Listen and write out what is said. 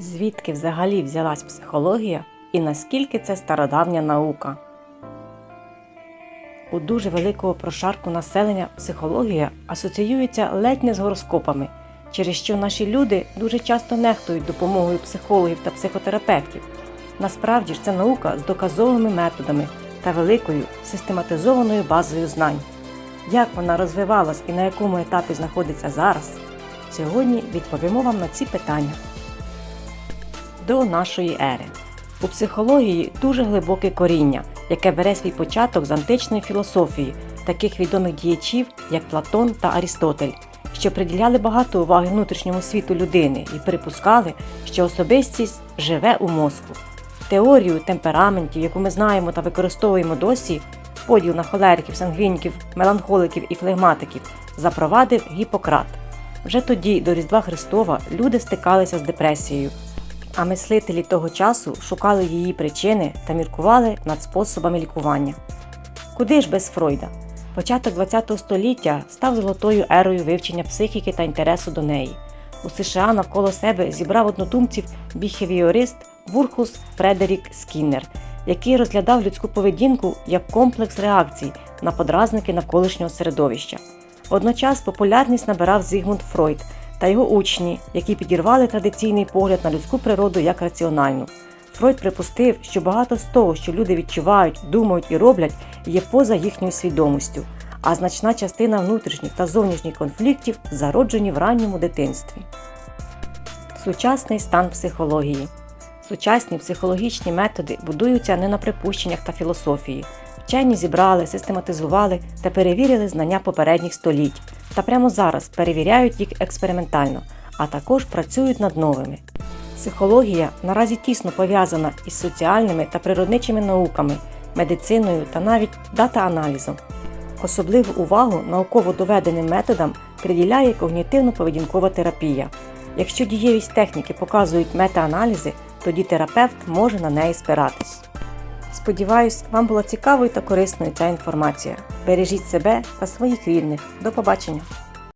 Звідки взагалі взялась психологія і наскільки це стародавня наука? У дуже великого прошарку населення психологія асоціюється ледь не з гороскопами, через що наші люди дуже часто нехтують допомогою психологів та психотерапевтів. Насправді ж це наука з доказовими методами та великою систематизованою базою знань. Як вона розвивалась і на якому етапі знаходиться зараз? Сьогодні відповімо вам на ці питання. До нашої ери. У психології дуже глибоке коріння, яке бере свій початок з античної філософії, таких відомих діячів, як Платон та Арістотель, що приділяли багато уваги внутрішньому світу людини і припускали, що особистість живе у мозку. Теорію темпераментів, яку ми знаємо та використовуємо досі, поділ на холериків, сангвініків, меланхоликів і флегматиків, запровадив Гіппократ. Вже тоді, до Різдва Христова, люди стикалися з депресією, а мислителі того часу шукали її причини та міркували над способами лікування. Куди ж без Фройда? Початок ХХ століття став золотою ерою вивчення психіки та інтересу до неї. У США навколо себе зібрав однодумців біхевіорист Вурхус Фредерік Скіннер, який розглядав людську поведінку як комплекс реакцій на подразники навколишнього середовища. Водночас популярність набирав Зігмунд Фройд та його учні, які підірвали традиційний погляд на людську природу як раціональну. Фройд припустив, що багато з того, що люди відчувають, думають і роблять, є поза їхньою свідомістю, а значна частина внутрішніх та зовнішніх конфліктів зароджені в ранньому дитинстві. Сучасний стан психології. Сучасні психологічні методи будуються не на припущеннях та філософії. Вчені зібрали, систематизували та перевірили знання попередніх століть та прямо зараз перевіряють їх експериментально, а також працюють над новими. Психологія наразі тісно пов'язана із соціальними та природничими науками, медициною та навіть дата-аналізом. Особливу увагу науково доведеним методам приділяє когнітивно-поведінкова терапія. Якщо дієвість техніки показують мета-аналізи, тоді терапевт може на неї спиратись. Сподіваюсь, вам була цікавою та корисною ця інформація. Бережіть себе та своїх рідних. До побачення!